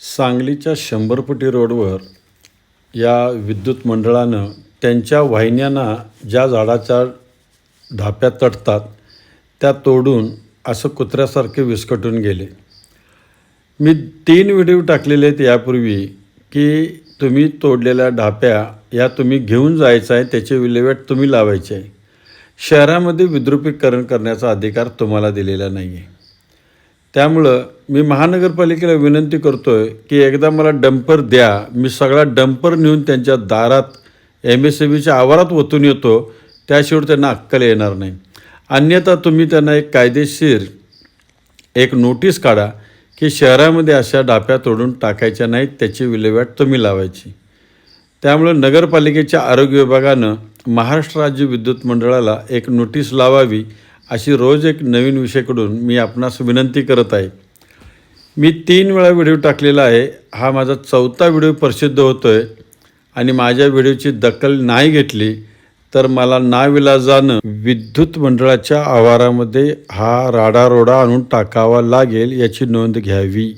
सांगलीच्या शंभरपटी रोडवर या विद्युत मंडळानं त्यांच्या वाहिन्यांना ज्या झाडाच्या ढाप्या तटतात त्या तोडून असं कुत्र्यासारखे विस्कटून गेले. मी तीन व्हिडिओ टाकलेले आहेत यापूर्वी की तुम्ही तोडलेल्या ढाप्या या तुम्ही घेऊन जायचं आहे त्याची विल्हेवाट तुम्ही लावायची आहे. शहरामध्ये विद्रुपीकरण करण्याचा अधिकार तुम्हाला दिलेला नाही आहे त्यामुळं मी महानगरपालिकेला विनंती करतो आहे की एकदा मला डंपर द्या. मी सगळा डंपर नेऊन त्यांच्या दारात एम एस सी बीच्या आवारात ओतून येतो. त्याशिवाय त्यांना अक्कल येणार नाही. अन्यथा तुम्ही त्यांना एक कायदेशीर एक नोटीस काढा की शहरामध्ये अशा डाप्या तोडून टाकायच्या नाहीत त्याची विल्हेवाट तुम्ही लावायची. त्यामुळं नगरपालिकेच्या आरोग्य विभागानं महाराष्ट्र राज्य विद्युत मंडळाला एक नोटीस लावावी अशी रोज एक नवीन विषयाकडून मी आपणास विनंती करत आहे. मी तीन वेळा व्हिडिओ टाकलेला आहे. हा माझा चौथा व्हिडिओ प्रसिद्ध होतो आहे आणि माझ्या व्हिडिओची दखल नाही घेतली तर मला नाविलाजानं विद्युत मंडळाच्या आवारामध्ये हा राडारोडा आणून टाकावा लागेल याची नोंद घ्यावी.